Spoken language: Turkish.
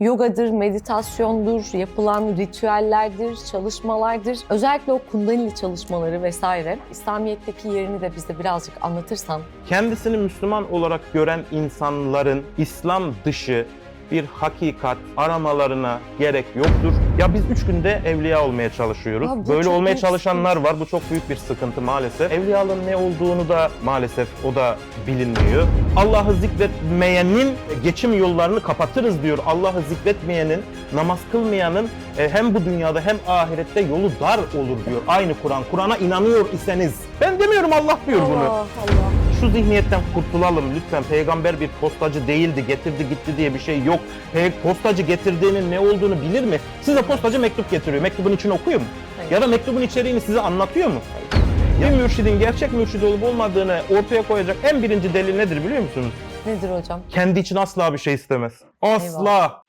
yogadır, meditasyondur, yapılan ritüellerdir, çalışmalardır. Özellikle o kundalini çalışmaları vesaire. İslamiyet'teki yerini de bize birazcık anlatırsan. kendisini Müslüman olarak gören insanların İslam dışı bir hakikat aramalarına gerek yoktur. Ya biz üç günde evliya olmaya çalışıyoruz. Bu Böyle olmaya çalışanlar var. Bu çok büyük bir sıkıntı maalesef. Evliyalığın ne olduğunu da maalesef o da bilinmiyor. Allah'ı zikretmeyenin geçim yollarını kapatırız diyor. Allah'ı zikretmeyenin, namaz kılmayanın e, hem bu dünyada hem ahirette yolu dar olur diyor. Aynı Kur'an. Kur'an'a inanıyor iseniz. Ben demiyorum Allah diyor bunu. Allah Allah. Şu zihniyetten kurtulalım lütfen. Peygamber bir postacı değildi, getirdi gitti diye bir şey yok. Pe- postacı getirdiğinin ne olduğunu bilir mi? Size postacı mektup getiriyor. Mektubun içini okuyor mu? Hayır. Ya da mektubun içeriğini size anlatıyor mu? Bir mürşidin gerçek mürşid olup olmadığını ortaya koyacak en birinci delil nedir biliyor musunuz? Nedir hocam? Kendi için asla bir şey istemez. Asla.